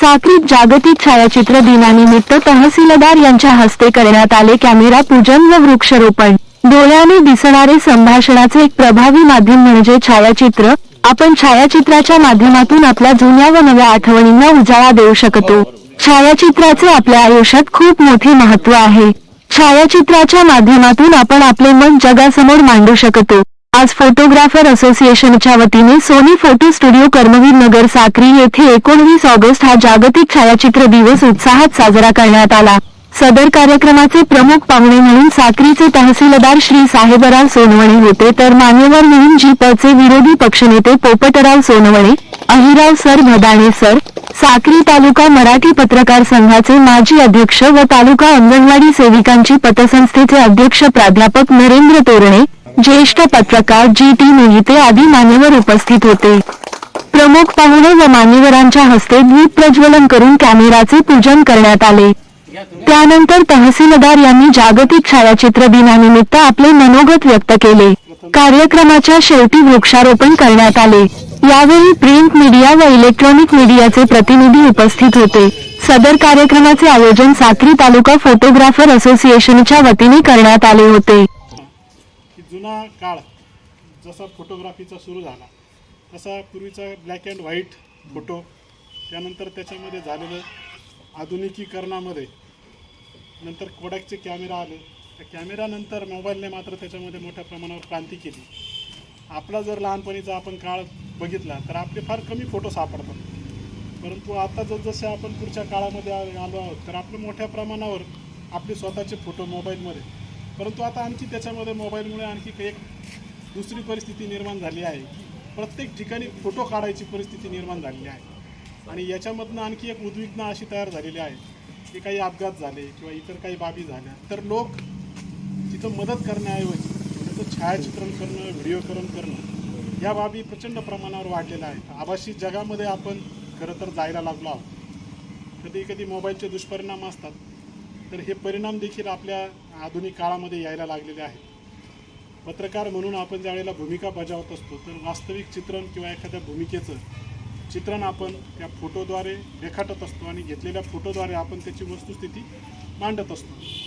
साक्रीत जागतिक छायाचित्र दिनानिमित्त तहसीलदार यांच्या हस्ते करण्यात आले कॅमेरा पूजन व वृक्षारोपण. डोळ्याने दिसणारे संभाषणाचे एक प्रभावी माध्यम म्हणजे छायाचित्र. आपण छायाचित्राच्या माध्यमातून आपल्या जुन्या व नव्या आठवणींना उजाळा देऊ शकतो. छायाचित्राचे आपल्या आयुष्यात खूप मोठे महत्त्व आहे. छायाचित्राच्या माध्यमातून आपण आपले मन जगासमोर मांडू शकतो. आज फोटोग्राफर असोसिएशनच्या वतीने Sony photo studio Karmaveer Nagar Sakri येथे एकोणवीस ऑगस्ट हा जागतिक छायाचित्र दिवस उत्साहात साजरा करण्यात आला. सदर कार्यक्रमाचे प्रमुख पाहुणे म्हणून साक्रीचे तहसीलदार श्री साहेबराव सोनवणे होते तर मान्यवर म्हणून जीपचे विरोधी पक्षनेते पोपटराव सोनवणे अहिराव सर भदाणे सर साक्री तालुका मराठी पत्रकार संघाचे माजी अध्यक्ष व तालुका अंगणवाडी सेविकांची पतसंस्थेचे अध्यक्ष प्राध्यापक नरेंद्र तोरणे ज्येष्ठ पत्रकार जी टी मोहिते आदी मान्यवर उपस्थित होते. प्रमुख पाहुणे व मान्यवरांच्या हस्ते दीप प्रज्वलन करून कॅमेराचे पूजन करण्यात आले. त्यानंतर तहसीलदार यांनी जागतिक छायाचित्र दिनानिमित्त आपले मनोगत व्यक्त केले. कार्यक्रमाच्या शेवटी वृक्षारोपण करण्यात आले. यावेळी प्रिंट मीडिया व इलेक्ट्रॉनिक मीडियाचे प्रतिनिधी उपस्थित होते. सदर कार्यक्रमाचे आयोजन साक्री तालुका फोटोग्राफर असोसिएशनच्या वतीने करण्यात आले होते. जुना काळ जसा फोटोग्राफीचा सुरू झाला तसा पूर्वीचा ब्लॅक अँड व्हाईट फोटो त्यानंतर त्याच्यामध्ये झालेलं आधुनिकीकरणामध्ये नंतर कोडॅकचे कॅमेरा आले. त्या कॅमेरानंतर मोबाईलने मात्र त्याच्यामध्ये मोठ्या प्रमाणावर क्रांती केली. आपला जर लहानपणीचा आपण काळ बघितला तर आपले फार कमी फोटो सापडतात. परंतु आता जसजसे आपण पुढच्या काळामध्ये आ- आलो आहोत तर आपले मोठ्या प्रमाणावर आपले स्वतःचे फोटो मोबाईलमध्ये परंतु आता आणखी त्याच्यामध्ये मोबाईलमुळे आणखी एक दुसरी परिस्थिती निर्माण झाली आहे. की प्रत्येक ठिकाणी फोटो काढायची परिस्थिती निर्माण झालेली आहे. आणि याच्यामधनं आणखी एक उद्विग्न अशी तयार झालेली आहे की काही अपघात झाले किंवा इतर काही बाबी झाल्या. तर लोक तिथं मदत करण्याऐवजी त्याचं छायाचित्रण करणं व्हिडिओकरण करणं या बाबी प्रचंड प्रमाणावर वाढलेल्या आहेत. आभासी जगामध्ये आपण खरं तर जायला लागलो आहोत. कधी कधी मोबाईलचे दुष्परिणाम असतात. तर हे परिणाम देखील आपल्या आधुनिक काळामध्ये यायला लागलेले आहेत. पत्रकार म्हणून आपण ज्यावेळेला भूमिका बजावत असतो तर वास्तविक चित्रण किंवा एखाद्या भूमिकेचं चित्रण आपण त्या फोटोद्वारे रेखाटत असतो आणि घेतलेल्या फोटोद्वारे आपण त्याची वस्तुस्थिती मांडत असतो.